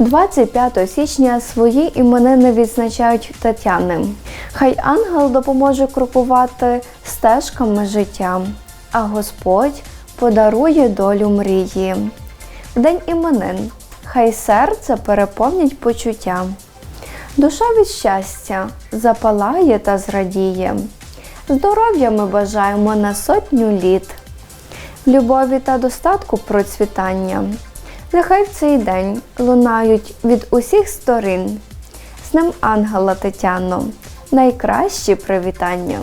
25 січня свої іменини відзначають Тетяни. Хай ангел допоможе крокувати стежками життя, а Господь подарує долю мрії. День іменин хай серце переповнять почуття. Душа від щастя запалає та зрадіє. Здоров'я ми бажаємо на сотню літ, любові та достатку процвітання. Нехай в цей день лунають від усіх сторін. З ним Ангела Тетяно, найкращі привітання.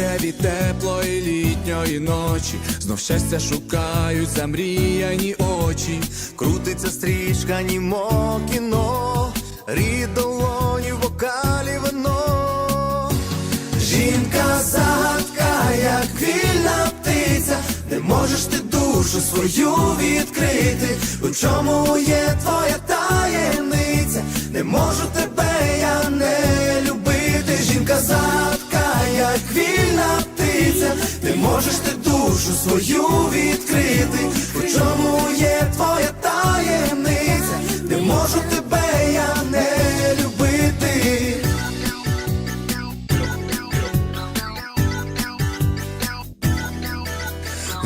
Темряві теплої літньої ночі знов щастя шукають замріяні очі. Крутиться стрічка, німо кіно, рід долоні в бокалі вино. Жінка загадка, як вільна птиця, не можеш ти душу свою відкрити. У чому є твоя таємниця? Не можу тебе не можеш ти душу свою відкрити.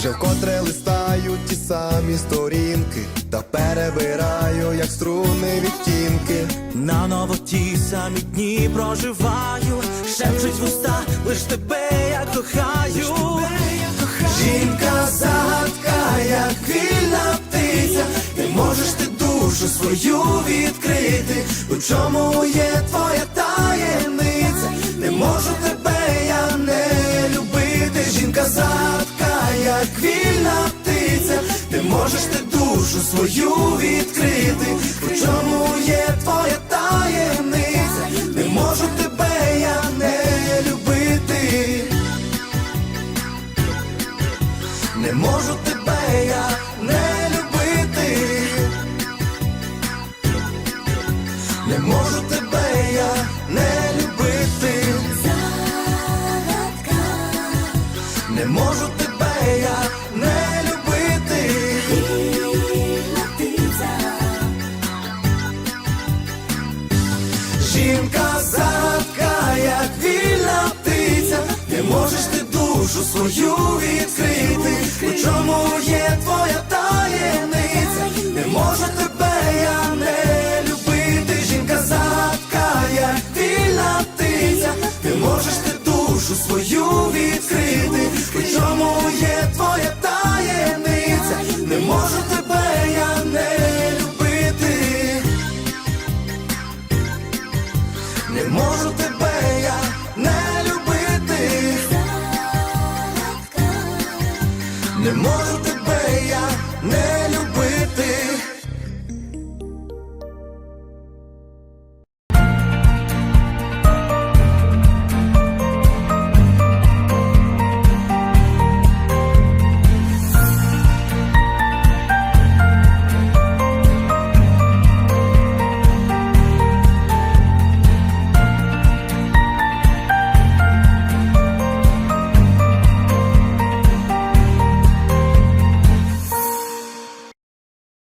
Вже вкотре листаю ті самі сторінки, та перебираю, як струни відтінки. Наново ті самі дні проживаю, шепчуть вуста, лиш тебе я кохаю. Жінка загадка, як вільна птиця, не можеш ти душу свою відкрити. У чому є твоя свою відкрити. У чому є твоя таємниця? Не можу тебе я не любити. Не можу тебе я не любити. Не можу тебе я не любити. Не можу тебе я не любити. Свою не можу тебе я не.